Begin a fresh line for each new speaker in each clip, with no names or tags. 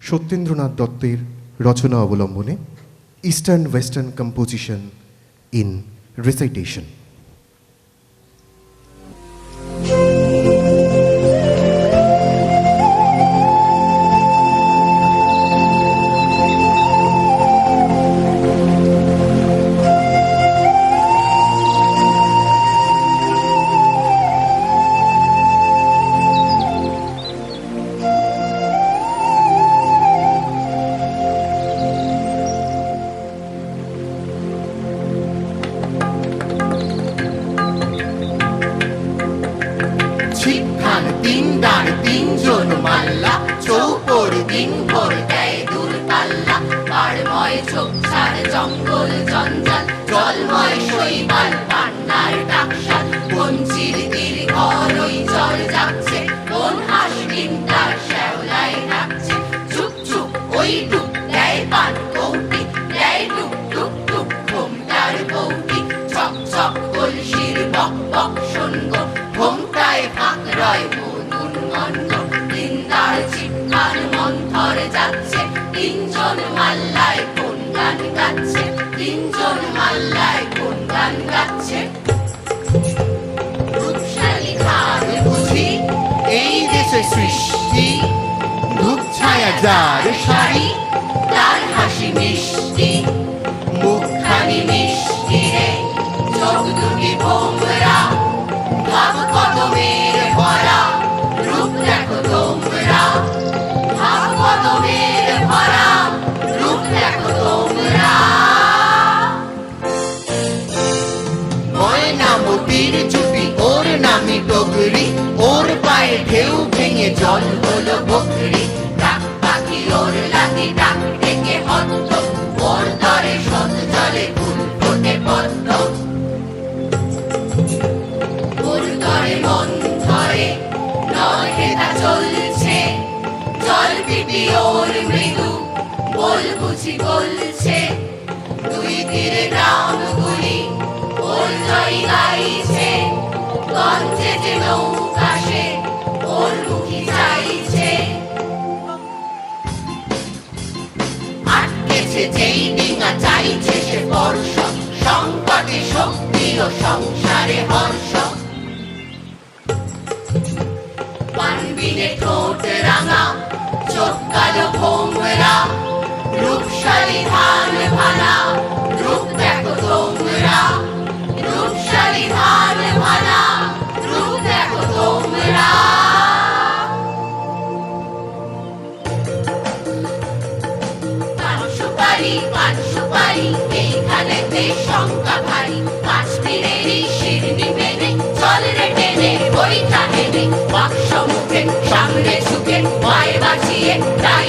সত্যেন্দ্রনাথ দত্তের রচনা অবলম্বনে eastern western composition in recitation
সৃষ্টি ধূপ ছায়া যার ওর মৃদু। বল বুঝি বলছে, দুই তীরে গ্রামগুলি ওর জয় গাইছে গঞ্জে যে নৌকাশে ওর মুখি চাইছে। আটকেছে যেই ডিঙা, চাইছে সে বর্ষ সংকটে শক্তি ও সংসারে হর্ষ পানবিনে ঠোঁট রাঙা চোখ ভোমরা রূপশালী ধান ভালা, রূপ দেখো তোমরা। রূপশালী ধান ভালা, রূপ দেখো তোমরা। পান সুপারি পান সুপারি এইখানে শঙ্কা ভারী। পাঁচ শিরনি মেনে, চল রে টেনে, বইটা হেনে বাক্স মুখে সামনে ঝুঁকে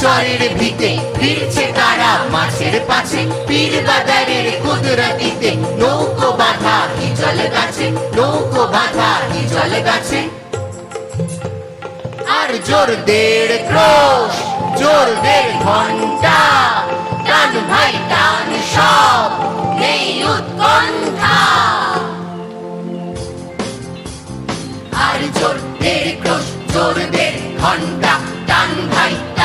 চরের ভিতে ফিরছে তারা, মাছের পাছে, পীর বাজারের কুদরতিতে। নৌকো বাঁধা কি জল গাছে, নৌকো বাঁধা কি জল গাছে। আর জোর দেড় ক্রোশ, জোর দেড় ঘণ্টা টান ভাই, টান সব, নেই উৎকণ্ঠা। আর জোর দেড় ক্রোশ, জোর দেড় ঘণ্টা টান ভাই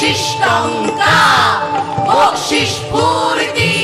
বকশিস টঙ্কা বকশিস ফুর্তি।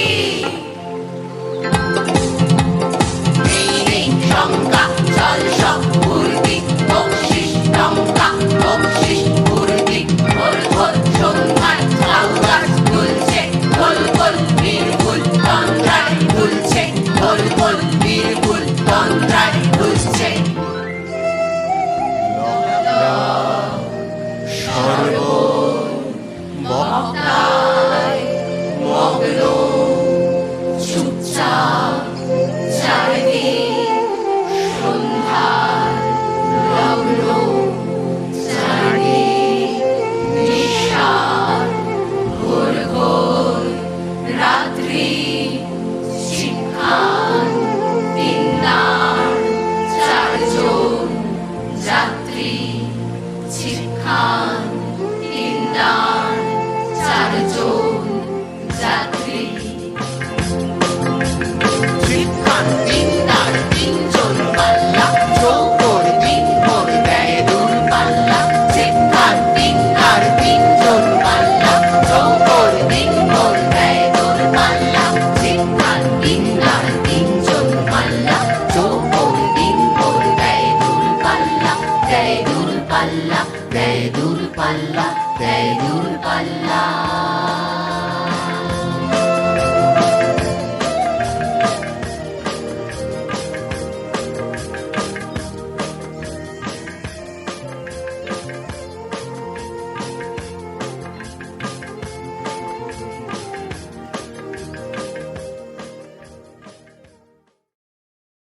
पल्ला तैरूर पल्ला।